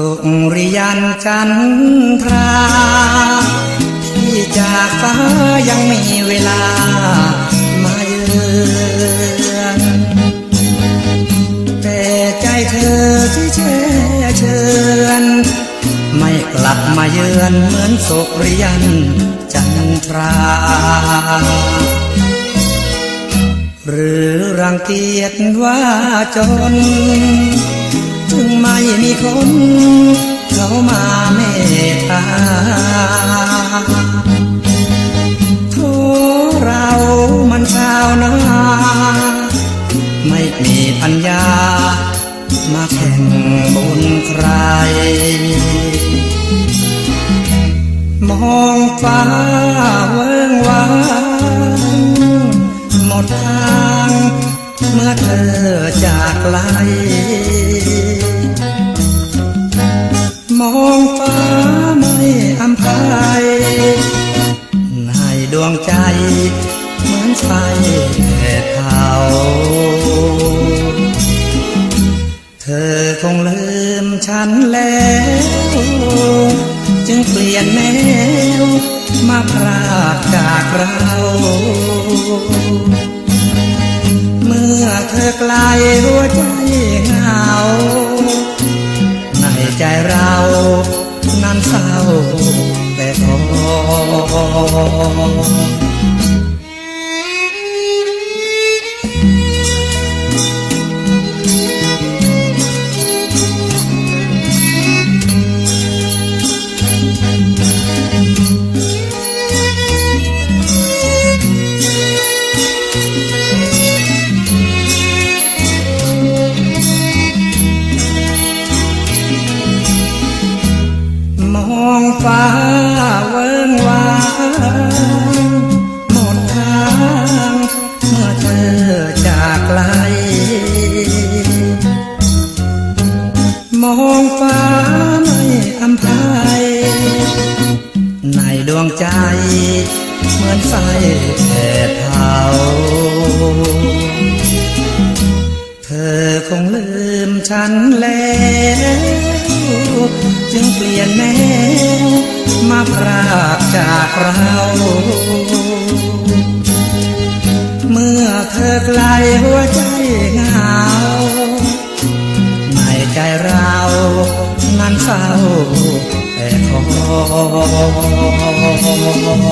สุริยันจันทราที่จากฟ้ายังมีเวลามาเยือนแต่ใจเธอที่แช่เชิญไม่กลับมาเยือนเหมือนสุริยันจันทรา หรือรังเกียจว่าจน ถึงไม่มีคน เขามาเมตตาโทเรามันชาวนาไม่มีปัญญา มาแข่งบุญใคร มองฟ้าเวิงวางหมดทางเมื่อเธอจากไกล ดวงใจ เหมือนไฟแผดเผาเธอคงลืมฉันแล้ว จึงเปลี่ยนแนว มาพรากจากเรา เมื่อเธอไกลหัวใจเหงา ดวงใจ เหมือนไฟแผดเผาเธอคงลืมฉันแล้ว จึงเปลี่ยนแนวมาพรากจากเรา เมื่อเธอไกลหัวใจเหงาในใจเรานั้นเศร้าแต่ขอ Müzik